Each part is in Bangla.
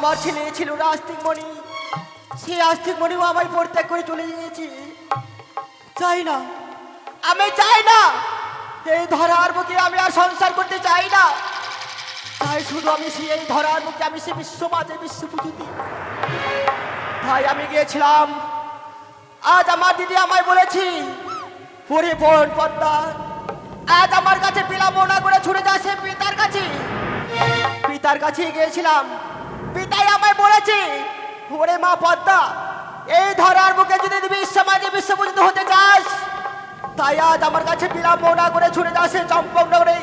আমার ছেলে ছিল না আস্তিক মণি। সে আস্তিক মণিও আমায় পরিত্যাগ করে চলে গিয়েছে। চাই না। আমি চাই না। এই ধরার বুকে আমি আর সংসার করতে চাই না। তাই শুধু আমি সেই ধরার মুখে আমি সে বিশ্ব মাঝে বিশ্ব পুজোতে তাই আমি গিয়েছিলাম। আজ আমার দিদি আমায় বলেছি পরে বোন পদ্মা, আজ আমার কাছে বিলম্বনা করে ছুটে সে পিতার কাছে। পিতার কাছে গিয়েছিলাম। পিতাই আমায় বলেছে, ওরে মা পদ্মা, এই ধরার বুকে যদি তুমি সমাজে বিশ্বপূজিত হতে চাস, তাই আজ আমার কাছে বিলম্বনা করে ছুটে সে চম্পকনগরে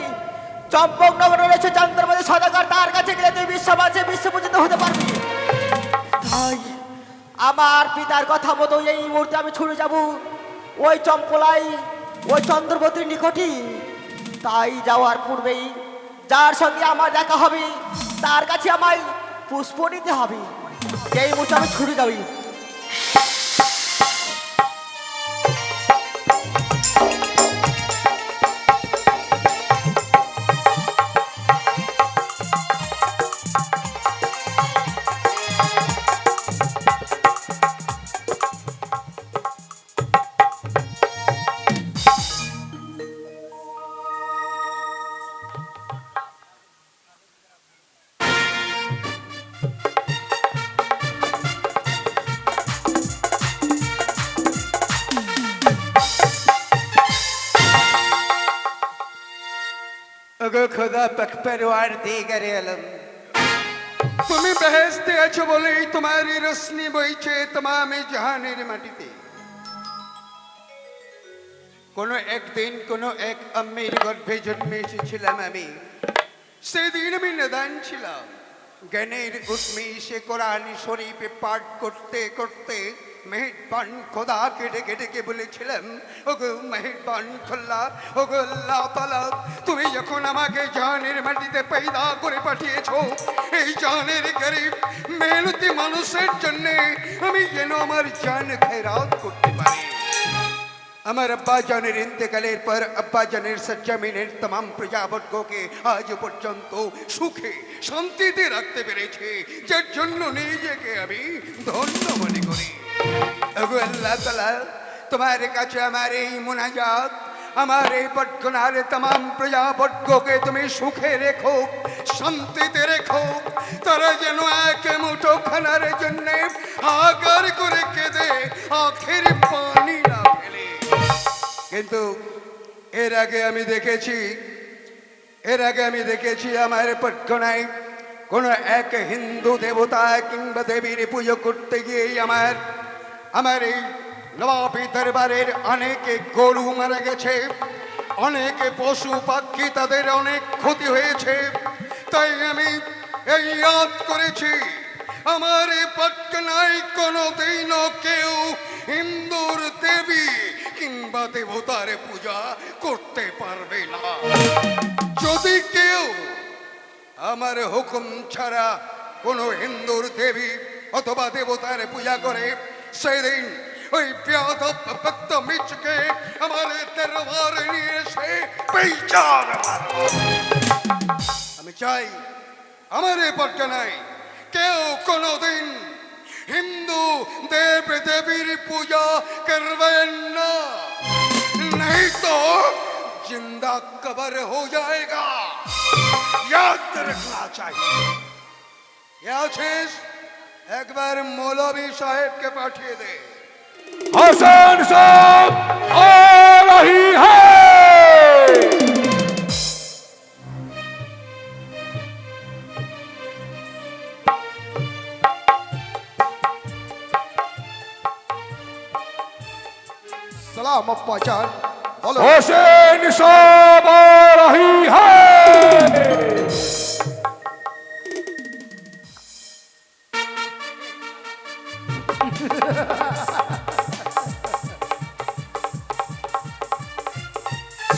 চম্পকনগরে রয়েছে চন্দ্রমতি সদাকার, তার কাছে গেলে তুই বিশ্বমাজে বিশ্বপূজিত হতে পারবি। তাই আমার পিতার কথা মতো এই মুহূর্তে আমি ছুটে যাব ওই চম্পলাই, ওই চন্দ্রবতীর নিকটই তাই যাওয়ার পূর্বেই, যার সঙ্গে আমার দেখা হবে, তার কাছে আমায় পুষ্প নিতে হবে। এই মুহূর্তে আমি ছুটে যাবি। তুমি বেহেস্তে আছো বলেই তোমারই রশ্মি বইছে তমামে জাহানের মাটিতে কোনো একদিন কোনো এক আম্মির গর্ভে জন্মে এসেছিলাম আমি সেদিন আমি নদান ছিলাম জ্ঞানের উৎমেষে কোরআন শরীফে পাঠ করতে করতে মেহেরবান খোদাকে ডেকে ডেকে বলেছিলাম ওগো মেহেরবান খোল্লা, ওগো আল্লাহ তুমি যখন আমাকে জানের মাটিতে পয়দা করে পাঠিয়েছো, এই জানের গরিব, মেহনতি মানুষের জন্যে আমি যেন আমার জান খেরাত করতে পারি। আমার আব্বা জানের ইন্তেকালের পর আব্বা জানের সজ্জামিনের তমাম প্রজাবর্গকে আজ পর্যন্ত সুখে শান্তিতে রাখতে পেরেছে যার জন্য নিজেকে আমি ধন্য মনে করি আল্লাহ তালা তোমার কাছে আমার এই মোনাজাত আমার এই পটকনার তমাম প্রজাবর্গকে তুমি সুখে রেখো শান্তিতে রেখো তারা যেন এক মুঠো খানার জন্য আকার করে কেঁদে আখের পানি না ফেলে কিন্তু এর আগে আমি দেখেছি, এর আগে আমি দেখেছি আমার পটকনায় কোনো এক হিন্দু দেবতা কিংবা দেবীর পুজো করতে গিয়েই আমার আমার এই নবাবী দরবারের অনেকে গরু মারা গেছে, অনেকে পশু পাখি তাদের অনেক ক্ষতি হয়েছে। তাই আমি এই করেছি, আমার এই কোনো দিন কেউ হিন্দুর দেবী কিংবা দেবতার পূজা করতে পারবে না। যদি কেউ আমার হুকুম ছাড়া কোনো হিন্দুর দেবী অথবা দেবতার পূজা করে, সেদিন ওই ভক্ত মিচকে আমার দরবার নিয়ে এসে আমি চাই আমার এ পর্যায়ে কেউ কোনোদিন हिंदू देव देवी पूजा करवे नहीं तो ज़िंदा कबर हो जाएगा। याद तो रखना चाहिए। यह चीज़ एक बार मौलवी साहेब के पाठिए दे। हसन साहब आ रही है। সালাম পাচান হোসেন সবারহি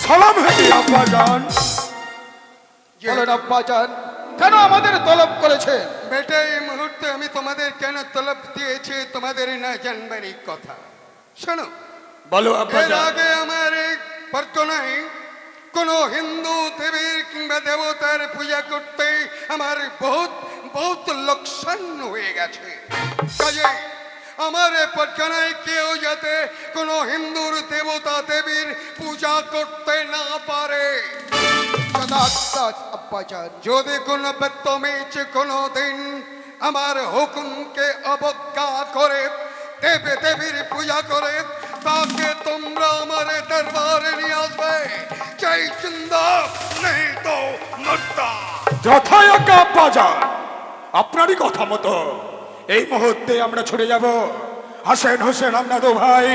সালাম হেঁটে আব্বা যান বলেন আব্বা যান কেন আমাদের তলব করেছে? বেটা এই মুহূর্তে আমি তোমাদের কেন তলব দিয়েছি? তোমাদের না জানবার কথা। শোনো বলো আগে আমার প্রার্থনায় কোনো হিন্দু দেবীর কিংবা দেবতার পূজা করতে আমার বহুত বহুত লোকসান হয়ে গেছে। কাজে আমার পর্যনায় কেউ যাতে কোনো হিন্দুর দেবতা দেবীর পূজা করতে না পারে। যদি কোনো বেত্তমিচ কোনো দিন আমার হুকুমকে অবজ্ঞা করে দেবে দেবীর পূজা করে তাকে তোমরা আমার দরবারে নিয়ে আসবে। চাই চিন্তা নেই তো মরতা যথাযোগ্য আব্বাজান আপনারই কথা মতো এই মুহূর্তে আমরা ছুটে যাব। হাসেন হোসেন আমরা তো ভাই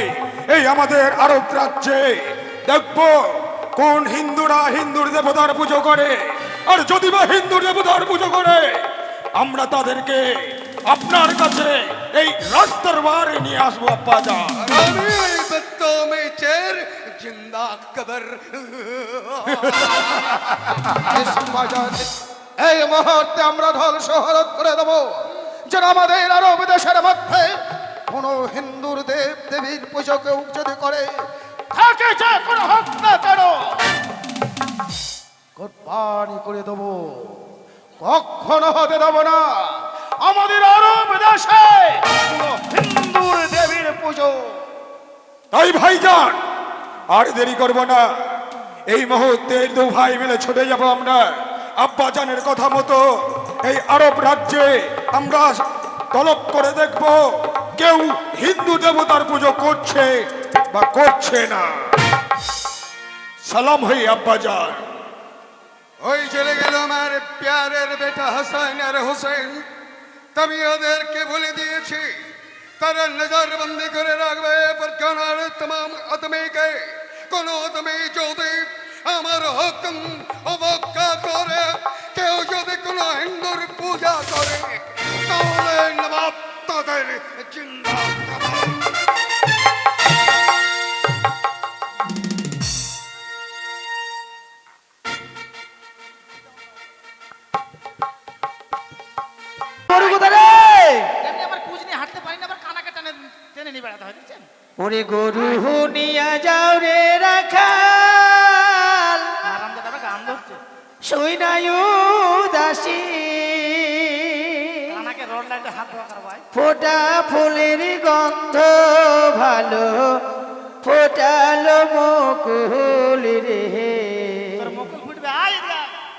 এই আমাদের আরব রাজ্যে দেখব কোন হিন্দুরা হিন্দুর দেবতার পুজো করে। আর যদি বা হিন্দুর দেবতার পুজো করে আমরা তাদেরকে আপনার কাছে এই রাস্তার বারে নিয়ে আসব আব্বাজান। আমি এই বেত্তমিচের জিন্দা কবর আব্বাজান এই মুহূর্তে আমরা ঢল শহরত করে দেব। যেন আমাদের আরব দেশের মধ্যে কোনো হিন্দুর দেব দেবীর পুজো কেউ যদি করে। থাকে যে কোনো হোক না কেন কোরবানি করে দেব। কখনো হতে দেব না। আমাদের আরব দেশে হিন্দুর দেবীর পুজো। তাই ভাইজান, আর দেরি করব না। এই মুহূর্তে দু ভাই মিলে ছুটে যাব আমরা। আব্বাজানের কথা মতো এই আরব রাজ্যে আমরা তলব করে দেখব, কেউ হিন্দু দেবতার পুজো করছে বা করছে না। সালাম হই আব্বাজান। ওই চলে গেল আমার প্যারের বেটা হাসান। আর হোসেন আমি ওদেরকে বলে দিয়েছি তারা নজরবন্দি করে রাখবে প্রকার তমাম আদমিকে, কোন আদমি যদি আমার হুকুম অবজ্ঞা করে, কেউ যদি কোন হিন্দুর পূজা করে, তাহলে নবাব তাদের জিন্দা নিয়ে বেড়াতে হয় ওরে গরু নিয়া যাও রে রাখাল। গান ধরছে। সৈনায়ু দাসী ফোটা ফুলের গন্ধ ভালো ফোটালো মুকুল রে।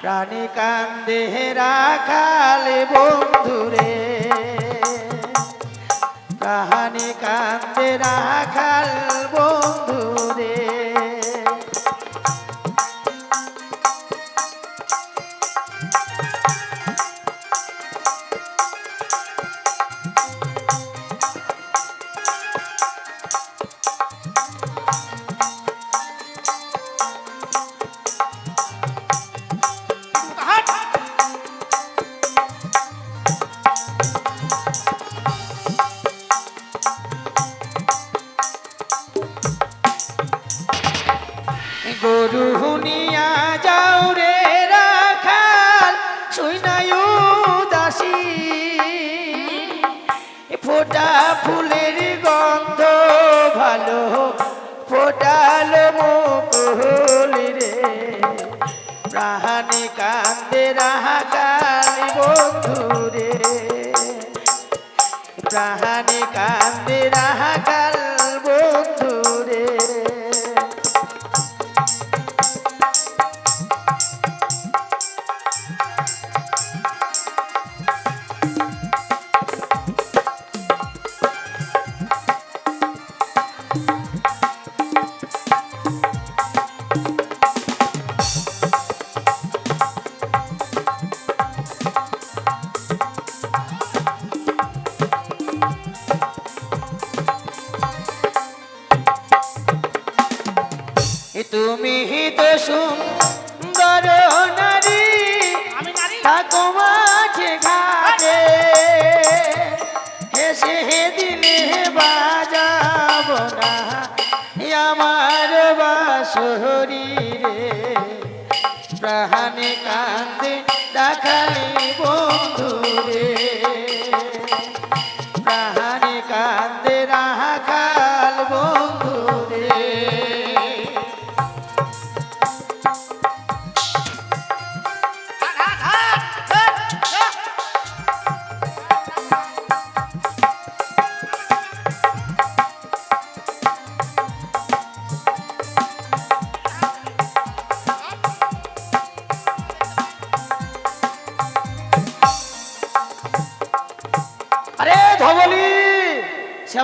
প্রাণী কান্দে রাখাল বন্ধুরে। প্রাণী কান্দে রাখাল বন্ধুরে। হাট বাসরি রে প্রাণে কান্দে দেখালি বন্ধু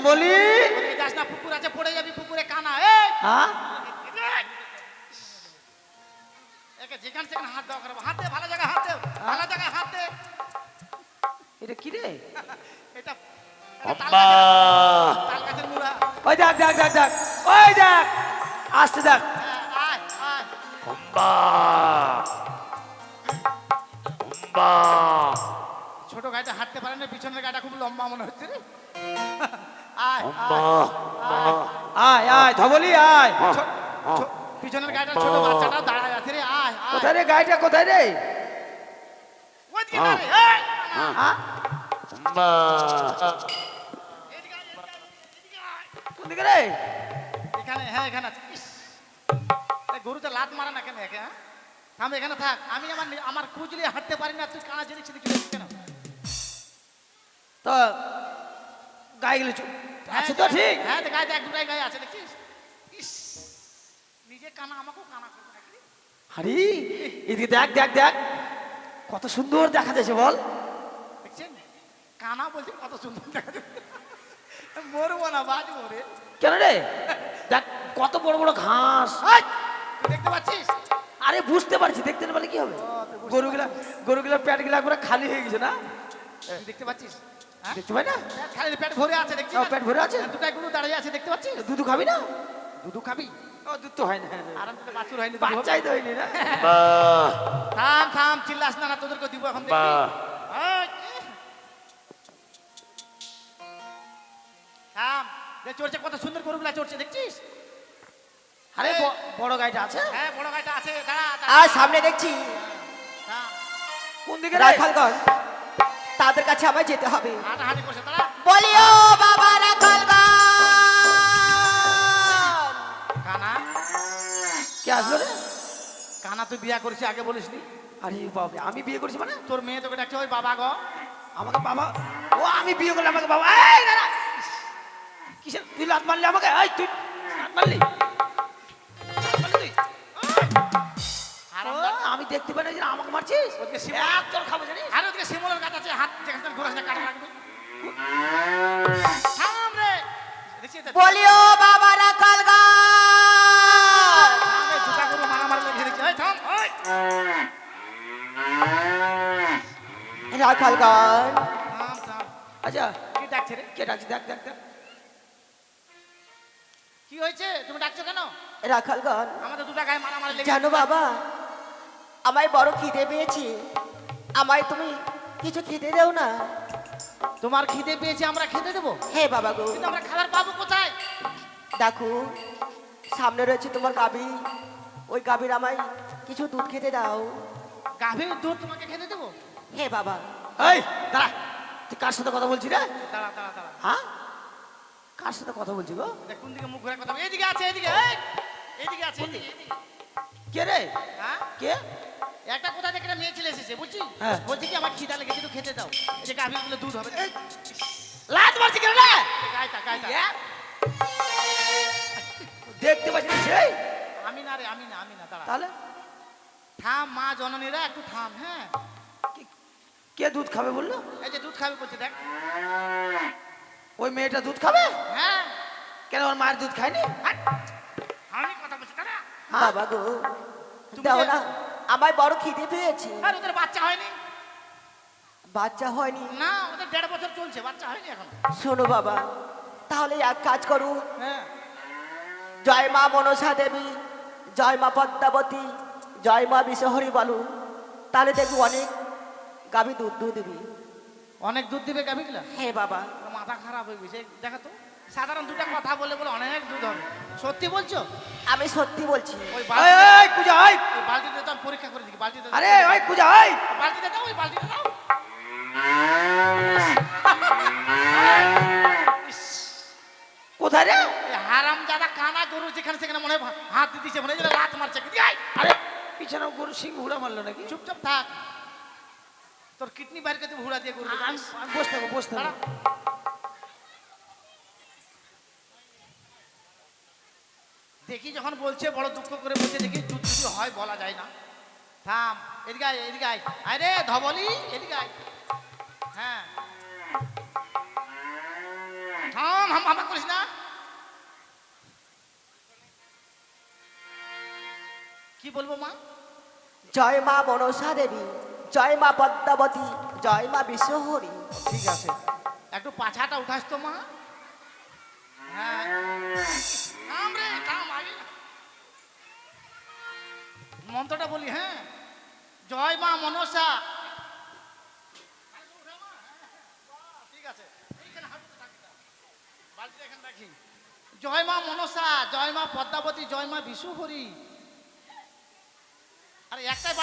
শ্যামলি যাস না পুকুর আছে পড়ে যাবি পুকুরে কানা এই হ্যাঁ? একে যেখানে সেখানে হাত করব ভালো হাত দে ভালো জায়গায় হাত। দে এটা কি রে? এটা এটা তাল গাছের- মুড়া। ওই দেখ দেখ দেখ দেখ ওই দেখ আসতে দেখ। হ্যাঁ, আয় ছোট গাড়িটা হাঁটতে পারে না পিছনের গাড়িটা খুব লম্বা মনে হচ্ছে রে। আয় আয়, ধবলি আয়। পিছনের গাড়িটা ছোট বাচ্চাটা দাঁড়ায় আছে রে আয় কোথায় রে গাড়িটা কোথায়! হ্যাঁ এখানে হ্যাঁ এখানে লাত মারে না কেন একে হ্যাঁ? এখানে থাক। আমি আমার আমার খুঁজলে হাঁটতে পারি না তুই কানা জিনিস কেন? তো গাইগুলো চু- আছে তো ঠিক। হ্যাঁ গায়ে দেখ দুটাই গায়ে আছে দেখছিস ইস নিজে কানা আমাকেও কানা করবে নাকি? আরে এদিকে দেখ দেখ দেখ। কত সুন্দর দেখা যাচ্ছে বল। দেখছেন? কানা বলছে কত সুন্দর দেখা যাচ্ছে। মরবো না বাজবো রে। কেন রে? দেখ কত বড় বড় ঘাস। দেখতে পাচ্ছিস? আরে বুঝতে পারছি দেখতে না পারলে কি হবে? গরুগুলা গরুগুলা পেটগুলা খালি হয়ে গেছে না? দেখতে পাচ্ছিস? দেখতে পাই না? খালি পেট ভরে আছে দেখছিস ও, পেট ভরে আছে? দুটাই গরু দাঁড়িয়ে আছে দেখতে পাচ্ছিস? দুধু খাবি না? দুধু খাবি? ও দুধ তো হয় না। আরাম করে বাছুর হয়নি বাচ্চাই তো হয়নি না? থাম থাম চিল্লাস না না তোদেরকে দিব এখন দেখবি থাম। দেখ চড়ছে কত সুন্দর গরুগুলা চড়ছে দেখছিস? আরে বড় গাড়িটা আছে? হ্যাঁ বড় গাড়িটা আছে দাঁড়া আর সামনে দেখছি। কোন দিকে রাখালগঞ্জ তাদের কাছে আমায় যেতে হবে। করছে বলিও বাবা রাখালগঞ্জ কানা? কে আসলো রে? কানা তুই বিয়া করেছিস আগে বলিসনি? আরে বাবা আমি বিয়ে করছি মানে? তোর মেয়ে তোকে ডাকছে ওই বাবা গো। আমাকে বাবা ও আমি বিয়ে করলে আমাকে বাবা। এই দাঁড়া কিসের? তুই লাত মারলি আমাকে? এই তুই লাত মারলি? দেখতে না যে আমাকে মারছিস? ওদিকে শিব- এক তোর খাব জানিস? আর ওদিকে শিমলের গাছ আছে হাত যেখানে ঘোরাস না কাটা লাগবে। থাম রে। দেখছিস তো? বলিও বাবা দুটা গরু লেগে থাম, ওই। থাম, থাম। আচ্ছা কি ডাকছে রে? কে ডাকছি? দেখ দেখ দেখ। কি হয়েছে? তুমি ডাকছো কেন? রাখালগঞ্জ আমাদের দুটা গায়ে মারামারি লেগে জানো বাবা আমায় বড় খিদে পেয়েছি। আমায় তুমি কিছু খেতে দেও না। তোমার খিদে পেয়েছে আমরা খেতে দেবো? হে বাবা গো। কিন্তু আমরা খাবার পাবো কোথায়? দেখো সামনে রয়েছে তোমার গাবি ওই গাবির আমায় কিছু দুধ খেতে দাও। গাভীর দুধ তোমাকে খেতে দেবো? হে বাবা। এই দাঁড়া। তুই কার সাথে কথা বলছি রে? দাঁড়া দাঁড়া দাঁড়া হ্যাঁ? কার সাথে কথা বলছি গো? কোন দিকে মুখ ঘুরে কথা এইদিকে আছে এইদিকে এই, এইদিকে আছে এইদিকে। কে রে? হ্যাঁ? কে? একটা কোথা থেকে একটা মেয়ে ছেলে এসেছে বুঝছিস? হ্যাঁ। বলছি কি আমার খিদা লেগেছে একটু খেতে দাও। যে গাভীর দুধ হবে লাত মারছি কেন রে? দেখতে পাচ্ছি সেই। আমি না রে আমি না আমি না দাঁড়া। তাহলে? থাম মা জননীরা একটু থাম হ্যাঁ? কে- দুধ খাবে বলল? এই যে দুধ খাবে বলছে দেখ। ওই মেয়েটা দুধ খাবে? হ্যাঁ। কেন ওর মায়ের দুধ খায়নি। আমি কথা? বাবা গো দাও না। আমায় বড় খিদে পেয়েছে। আর ওদের বাচ্চা হয়নি। বাচ্চা হয়নি। না ওদের দেড় বছর চলছে বাচ্চা হয়নি এখন। শোনো বাবা তাহলে এক কাজ করু। হ্যাঁ। জয় মা মনসা দেবী জয় মা পদ্মাবতী জয় মা বিশ্বহরি বলু। তাহলে দেখবি অনেক গাভী দুধ দুধ দিবি। অনেক দুধ দিবে গাভীগুলা? হে বাবা। মাথা খারাপ হয়ে গেছে দেখা তো। সাধারণ দুটা কথা বলে বলে অনেক দুধ হবে সত্যি বলছো? আমি সত্যি বলছি। ওই এই, বালতি ওই বালতিতে তো আমি পরীক্ষা করে দিই বালতিতে। আরে ওই বালতিতে দাও ওই বালতিতে দাও। কোথায় রে? হারাম জাদা কানা গরু যেখানে সেখানে মনে হয় হাত দিতেছে মনে হয় লাত মারছে। আরে পিছনে গরু সিং হুড়া মারলো নাকি? চুপচাপ থাক। তোর কিডনি বাইরে করতে হুড়া দিয়ে গরু বসতে হবে বসতে হবে দাঁড়া। দেখি যখন বলছে বড় দুঃখ করে বলছে দেখি দুধ যদি হয় বলা যায় না। থাম এদিকে আয় এদিকে আয়। আরে ধবলি এদিকে আয়। হ্যাঁ। থাম হাম হাম করিস না। কি বলব মা? জয় মা মনসা দেবী জয় মা পদ্মাবতী জয় মা বিশ্বহরি। ঠিক আছে। একটু পাছাটা উঠাস তো মা। হ্যাঁ। মন্ত্রটা বলি হ্যাঁ। জয় মা মনসা। এখানে জয় মা মনসা, জয় মা পদ্মাবতী, জয় মা বিশুহরি আরে, একটাই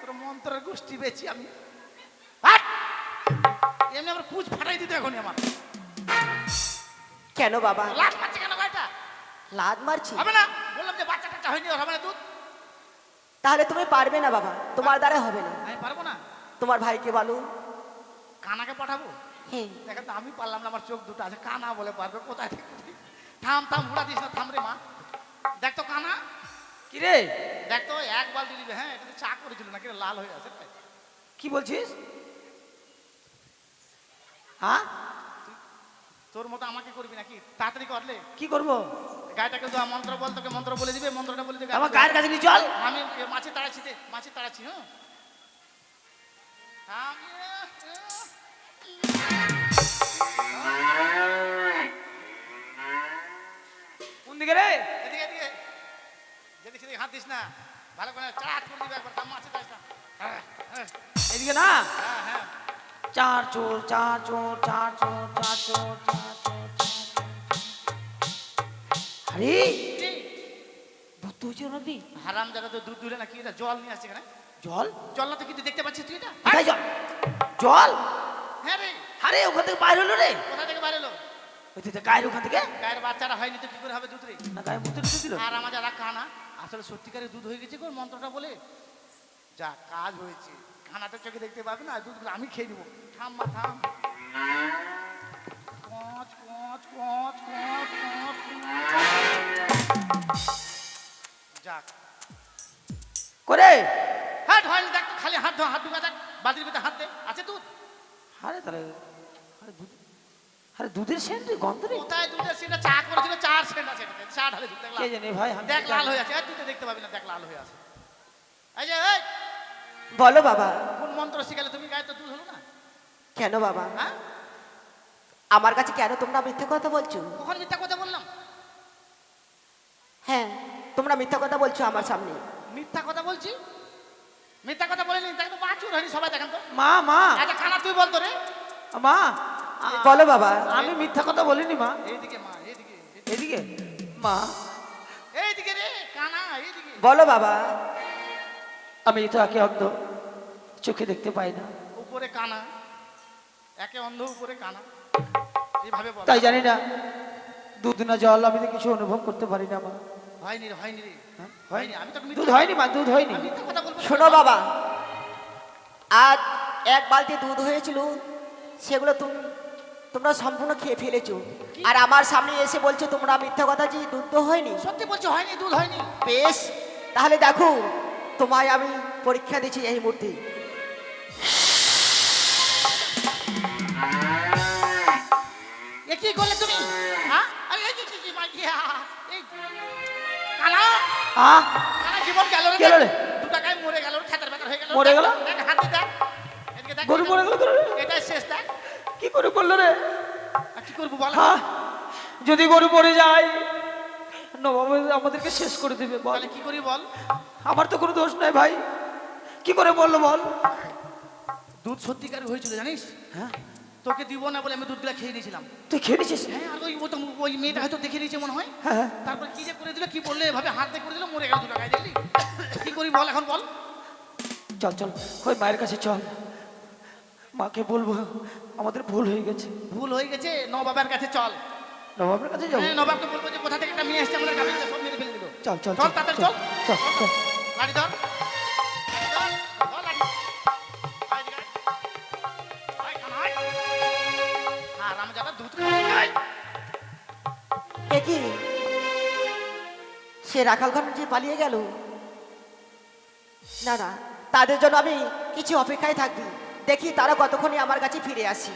তোর মন্ত্রের গোষ্ঠী বেছি আমি। এমনি আমার কুচ ফাটাই দিতে এখনই আমার। কেন বাবা? লাশ মারছে কেন গাড়িটা লাদ মারছি। হবে না। বললাম যে বাচ্চা টাচ্চা হয়নি ওর হবে না দুধ। তাহলে তুমি পারবে না বাবা। তোমার দ্বারা হবে না। আমি পারব না। তোমার ভাইকে বলো। কানাকে পাঠাবো? হ্যাঁ। দেখেন তো আমি পারলাম না আমার চোখ দুটো আছে। কানা বলে পারবে কোথায় থেকে? থাম থাম ঘোড়া দিস না থাম রে মা। দেখ তো কানা। কি রে? দেখ তো এক বালতি দিবে। হ্যাঁ এটা তো চা করেছিল না কিরে লাল হয়ে আছে। কি বলছিস? হ্যাঁ? তোর মতো আমাকে করবি নাকি? তাড়াতাড়ি করলে কি করব? গাড়িটাকে তো মন্ত্র বল তোকে মন্ত্র বলে দিবে মন্ত্রটা বলে দিবে। আমার গায়ের কাছে নিয়ে চল। আমি মাছি তাড়াচ্ছি দে মাছি তাড়াচ্ছি হ্যাঁ। কোন দিকে রে? এদিকে এদিকে। যেদিকে সেদিকে হাত দিস না। ভালো করে চাট করে দিবে একবার মাছি তাড়াস না। হ্যাঁ হ্যাঁ। এদিকে না? হ্যাঁ হ্যাঁ। চার চোর চার চোর চার চোর চার চোর চার চোর আরে। দুধ নদী হারাম তো দুধ না কি এটা জল নিয়ে আসছে এখানে? জল? জল না তো কিন্তু দেখতে পাচ্ছিস তুই এটা? জল? জল? হ্যাঁ রে। আরে ওখান থেকে বাইরে হলো রে। কোথা থেকে বাইরে এলো ওই তো গায়ের ওখান থেকে? গায়ের বাচ্চারা হয়নি তো কি করে হবে দুধ রে না গায়ে মুখে ঢুকে দিল। আর আমার যারা কানা আসলে সত্যিকারের দুধ হয়ে গেছে গো মন্ত্রটা বলে। যা কাজ হয়েছে। খানাটা চোখে দেখতে পাবে না দুধগুলো আমি খেয়ে নিবো। থাম মা থাম। কচ কচ কচ কচ কচ যাক। করে। হয়নি দেখ খালি হাত ধো হাত ঢুকা দেখ ভিতরে হাত দে। আছে দুধ? আরে তাহলে আরে দুধ আরে দুধের সেন্ট গন্ধ রে কোথায় দুধের সেটা চা করেছিল চার সেন্ট আছে চা ঢালে দুধ দেখ লাল। জানে ভাই দেখ লাল হয়ে আছে। দুধে দেখতে পাবি না দেখ লাল হয়ে আছে। এই যে এই, বলো বাবা। কোন মন্ত্র শিখালে তুমি গায়ে তো দুধ হলো না? কেন বাবা? হ্যাঁ? আমার কাছে কেন তোমরা মিথ্যা কথা বলছো? কখন মিথ্যা কথা বললাম? হ্যাঁ তোমরা মিথ্যা কথা বলছো আমার সামনে। মিথ্যা কথা বলছি? মিথ্যা কথা বলিনি দেখ তো বাছুর হয়নি সবাই দেখেন তো। মা মা। আচ্ছা খানা তুই বলতো রে? মা। বলো বাবা। আমি মিথ্যা কথা বলিনি মা। এইদিকে মা এইদিকে। এদিকে মা। এইদিকে রে কানা এইদিকে। বলো বাবা। আমি তো একে অন্ধ চোখে দেখতে পাই না। উপরে কানা একে অন্ধ উপরে কানা। এইভাবে বল। তাই জানি না দুধ না জল আমি তো কিছু অনুভব করতে পারি না মা। হয়নি হয়নি হ্যাঁ? হয়নি? আমি তো দুধ হয়নি মা দুধ হয়নি। শোনো বাবা আজ এক বালতি দুধ হয়েছিল সেগুলো তুমি তোমরা সম্পূর্ণ খেয়ে ফেলেছো। আর আমার সামনে এসে বলছো তোমরা মিথ্যা কথা যে দুধ তো হয়নি। সত্যি বলছি হয়নি দুধ হয়নি। বেশ তাহলে দেখো তোমায় আমি পরীক্ষা দিচ্ছি এই মুহূর্তে কি করলে তুমি? আরে এই যে- যে- যে মা- এই কানা আ? কানা জীবন গেল রে গেল রে। দু টাকায় মরে গেল ছাতার বেতার হয়ে গেল। মরে গেল? হাতে দেখ। গরু মরে গেল গরু শেষ দেখ। কি করে করল রে? কি করব বল? হ্যাঁ যদি গরু মরে যায় নবাব আমাদেরকে শেষ করে দেবে বল। কি করি বল? আমার তো কোনো দোষ নাই ভাই। কি করে বলল বল? দুধ সত্যিকার হয়েছিল জানিস? হ্যাঁ। তোকে দিব না বলে আমি দুধগুলা খেয়ে নিয়েছিলাম। তুই খেয়ে নিছিস হ্যাঁ আর ওই ও তো ওই মেয়েটা হয়তো দেখে নিয়েছে মনে হয়। হ্যাঁ তারপর কি যে করে দিল কি বললে এভাবে হাত দিয়ে করে দিল মরে গেল দু টাকায় দেখলি? কি করি বল এখন বল। চল চল। ওই মায়ের কাছে চল। মাকে বলব আমাদের ভুল হয়ে গেছে। ভুল হয়ে গেছে? নবাবের কাছে চল। নবাবের কাছে যাব? হ্যাঁ নবাবকে বলব যে কোথা থেকে একটা মেয়ে আসছে আমাদের গ্রামে সব মেরে ফেলে দিল। চল চল চল তাড়াতাড়ি চল। চল চল। সে রাখাল খান যে পালিয়ে গেল। না না, তাদের জন্য আমি কিছু অপেক্ষায় থাকবি। দেখি তারা কতক্ষণে আমার কাছে ফিরে আসি।